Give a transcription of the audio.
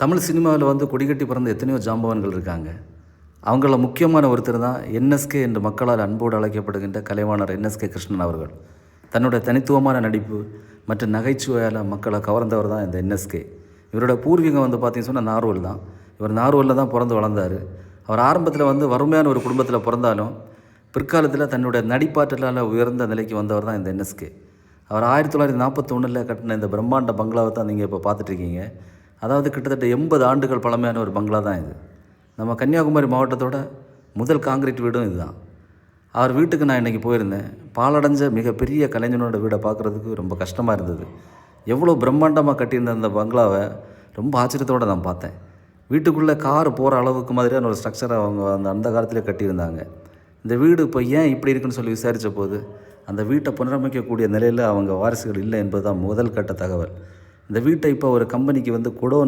தமிழ் சினிமாவில் வந்து கொடிகட்டி பிறந்த எத்தனையோ ஜாம்பவான்கள் இருக்காங்க. அவங்கள முக்கியமான ஒருத்தர் தான் என்எஸ்கே என்று மக்களால் அன்போடு அழைக்கப்படுகின்ற கலைவாணர் என்எஸ்கே கிருஷ்ணன் அவர்கள். தன்னுடைய தனித்துவமான நடிப்பு மற்றும் நகைச்சுவையால் மக்களை கவர்ந்தவர் தான் இந்த என்எஸ்கே. இவரோட பூர்வீகம் வந்து பார்த்தீங்கன்னு சொன்னால் நார்வல் தான். இவர் நார்வலில் தான் பிறந்து வளர்ந்தார். அவர் ஆரம்பத்தில் வந்து வறுமையான ஒரு குடும்பத்தில் பிறந்தாலும் பிற்காலத்தில் தன்னுடைய நடிப்பாற்றலால் உயர்ந்த நிலைக்கு வந்தவர் தான் இந்த என்எஸ்கே. அவர் ஆயிரத்தி தொள்ளாயிரத்தி நாற்பத்தொன்னில் கட்டின இந்த பிரம்மாண்ட பங்களாவை தான் நீங்கள் இப்போ பார்த்துட்ருக்கீங்க அதாவது கிட்டத்தட்ட எண்பது ஆண்டுகள் பழமையான ஒரு பங்களா தான் இது. நம்ம கன்னியாகுமரி மாவட்டத்தோட முதல் காங்கிரீட் வீடும் இதுதான். அவர் வீட்டுக்கு நான் இன்றைக்கி போயிருந்தேன். பாலடைஞ்ச மிகப்பெரிய கலைஞனோட வீடை பார்க்குறதுக்கு ரொம்ப கஷ்டமாக இருந்தது. எவ்வளோ பிரம்மாண்டமாக கட்டியிருந்த அந்த பங்களாவை ரொம்ப ஆச்சரியத்தோடு நான் பார்த்தேன். வீட்டுக்குள்ளே கார் போகிற அளவுக்கு மாதிரியான ஒரு ஸ்ட்ரக்சரை அவங்க அந்த அந்த காலத்தில் கட்டியிருந்தாங்க. இந்த வீடு இப்போ ஏன் இப்படி இருக்குன்னு சொல்லி விசாரித்த போது அந்த வீட்டை புனரமைக்கக்கூடிய நிலையில் அவங்க வாரிசுகள் இல்லை என்பது தான் முதல் கட்ட தகவல். இந்த வீட்டை இப்போ ஒரு கம்பெனிக்கு வந்து குடோன்